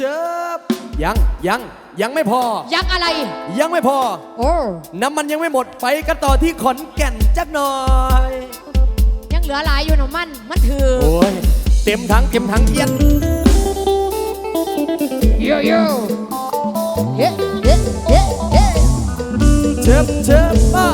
จ็บยังยังยังไม่พอ ยังอะไร ยังไม่พอ โอ้น้ำมันยังไม่หมดไปกันต่อที่ขอนแก่นจักหน่อย ยังเหลือหลายอยู่นะมันมันถืออเต็มทั้งเต็มทั้งเอียนโยโย่เฮ้เฮ้เฮ้เฮ้เจ็บเจ็บป้า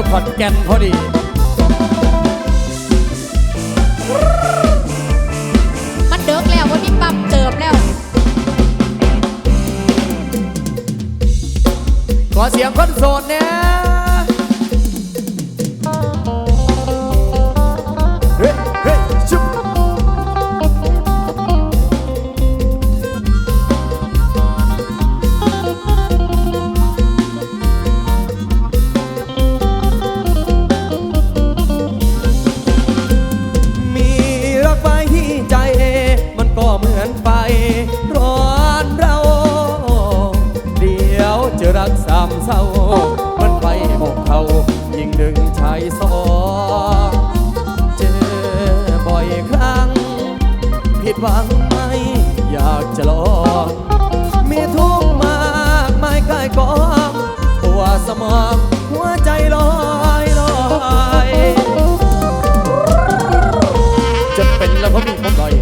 อยู่ขอนแก่นพอดีมันเดิกแล้ววันนี้ปั๊มเติบแล้ว ขอเสียงคนโสดแน่ิดหวังไมอยากจะลองมีทุกมากไม่ยกายกองหัวสมองหัวใจลอยลอยจะเป็นแล้วเขามีผมก่อย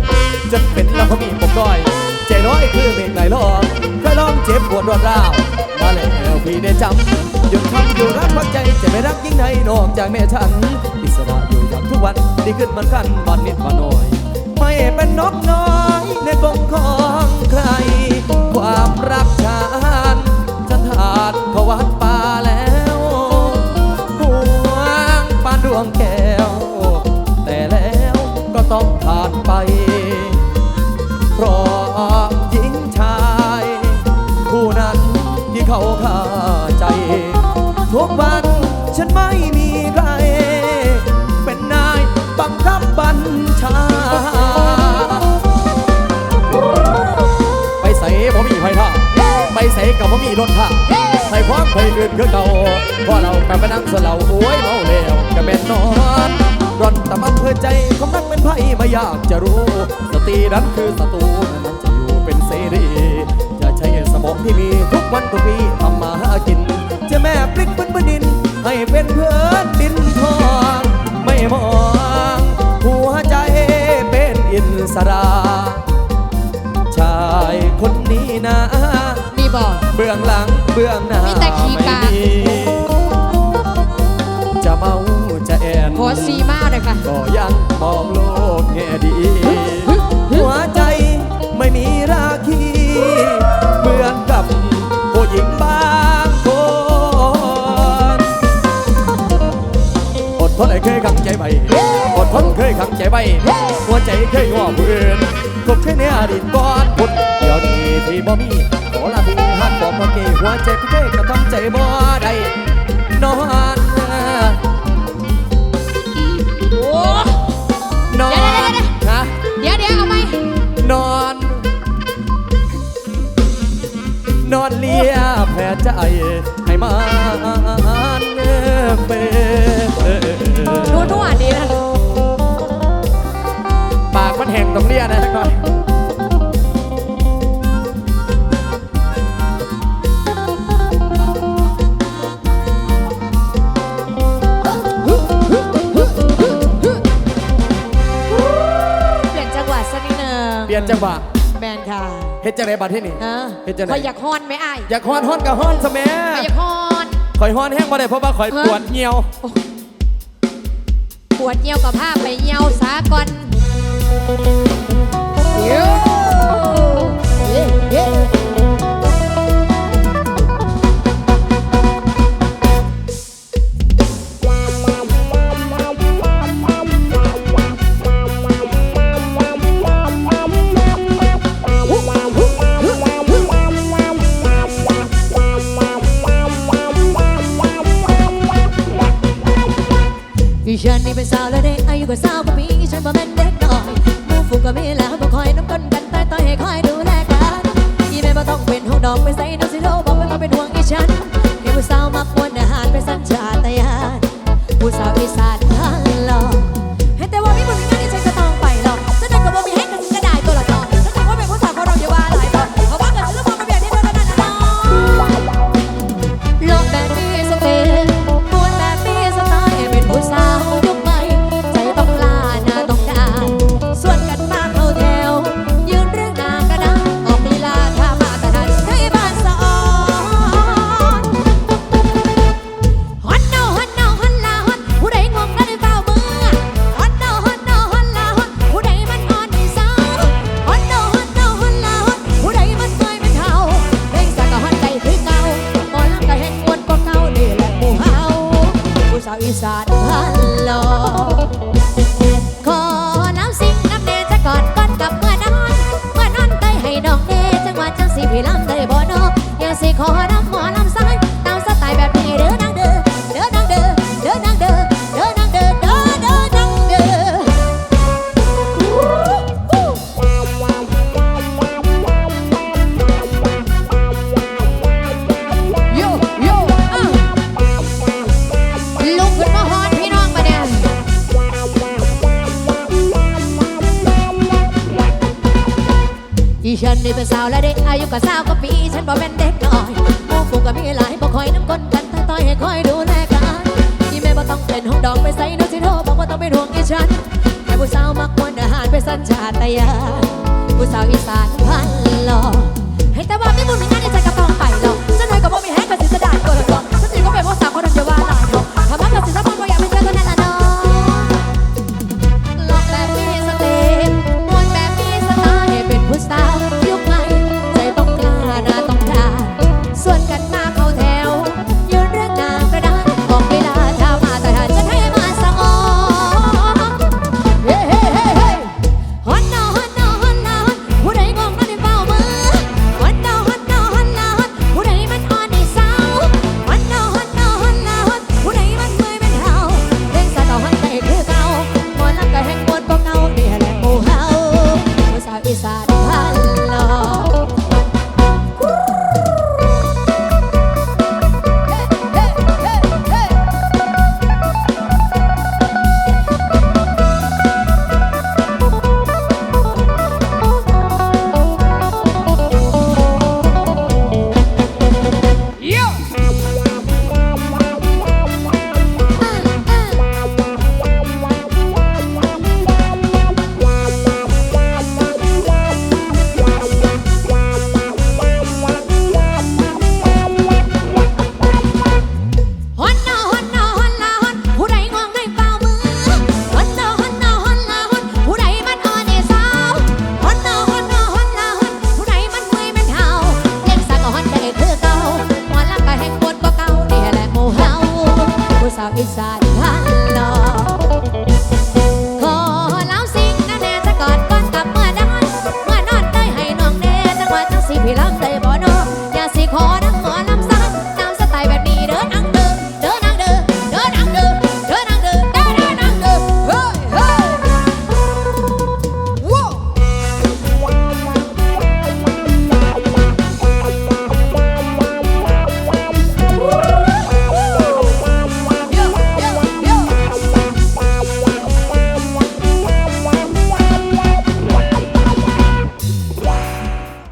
จะเป็นแล้วเขามีผมก่อย ใจร้อยคือเพลงไหนลอกเคยลองเจ็บปวดรวดร้าวมาแล้วพี่ได้จำหยุดคำอยู่รักพักใจจะไม่รักยิ่งไหนนอกจากแม่ฉันอิสระอยู่อย่างทุกวันดีขึ้นมันกันบ้านนิบ้านหน่อย ไม่เป็นนกน้อยในกรงของใคร ความรักฉันจะขาดพวัดป่าแล้วห่วงปานดวงแก้ว แต่แล้วก็ต้องผ่านไป กับบ่มีรถท่าใส่ความเคยอื่นคือเก่าเพราะเรากลับไปนั่งเสลาโอ้ยเมาแล้วก็แม่นนอนร่อนตะมั่เพื่อใจความรักเป็นไพ่ไม่อยากจะรู้ สตรีนั้นคือศัตรูนั้นจะอยู่เป็นเสรีอย่าใช้สมองที่มีทุกวันทุกปีทำมาหากิน จะแม่พลิกเป็นบนดิน ให้เป็นเพื่อนดินทองไม่มองหัว เบื้องหลังเบื้องหน้ามีแต่ขี้กาก ไม่มีจะเมาจะแอนโพสต์ซีมาเลยค่ะ ก็ยังมองโลกแง่ดี หัวใจไม่มีราคีเหมือนกับผู้หญิงบางคน อดทนไอ้เคยขังใจไปอดทนเคยขังใจไปหัวใจเคยงอผู้อื่นกบเคยในอดีตก่อนพุดเดี๋ยวนี้ที่บ่มี วใจเคยกระทำใจบ่ได้นอนโอ้นอนเดี๋ยวเดี๋ยวเดี๋ยวนะเดี๋ยวเอาไหมนอน นอนเลียแผลใจให้มันเป็นดูทุกวันนี้นะปากมันแห้งตรงเลียนะสักหน่อย ยนจังหวะแมนค่ะเฮ็ดจังไรบัดที่นี่เออเฮ็ดจังไหน คอยอยากฮอนไหมไอ้ายอยากฮ้อนฮ้อนกับฮ้อนซะแม่คอยอยากฮอนข่อยฮ้อนแห้งบ่ได้เพราะว่าข่อยฮะปวดเหี่ยว ปวดเยี่ยวกับผ้าไปเยี่ยวสาก่อน ฉันนี่เป็นสาวและได้อายุก็สาวกว่าปีฉันบ่แม่นเด็กน้อยมูฝูก็มีแล้วก็คอยน้ำก้นกันแต่ต่อยให้คอยดูแลกันอีแม่บ่ต้องเป็นห่วงดอกไปใส่น้ำสิโลบอกไม่มาเป็นห่วงอีฉันแค่ผู้สาวมักมวนอาหารเป็นสัญชาตญาณผู้สาวอีสาน นนี่เป็นสาวและเด็กอายุก็สาวก็ปี ฉันบ่เป็นเด็กน้อยหมู่ฝูงก็มีหลายบ่คอยน้ำก้นกันแต่ต่อยให้คอยดูแลกันที่แม่บ่ต้องเป็นห้องดอกไปใส่นสิโทบอกว่าต้องเป็นห่วงอีฉันแค่ผู้สาวมักมวนอาหารเป็นสัญชาตญาณผู้สาวอีสาน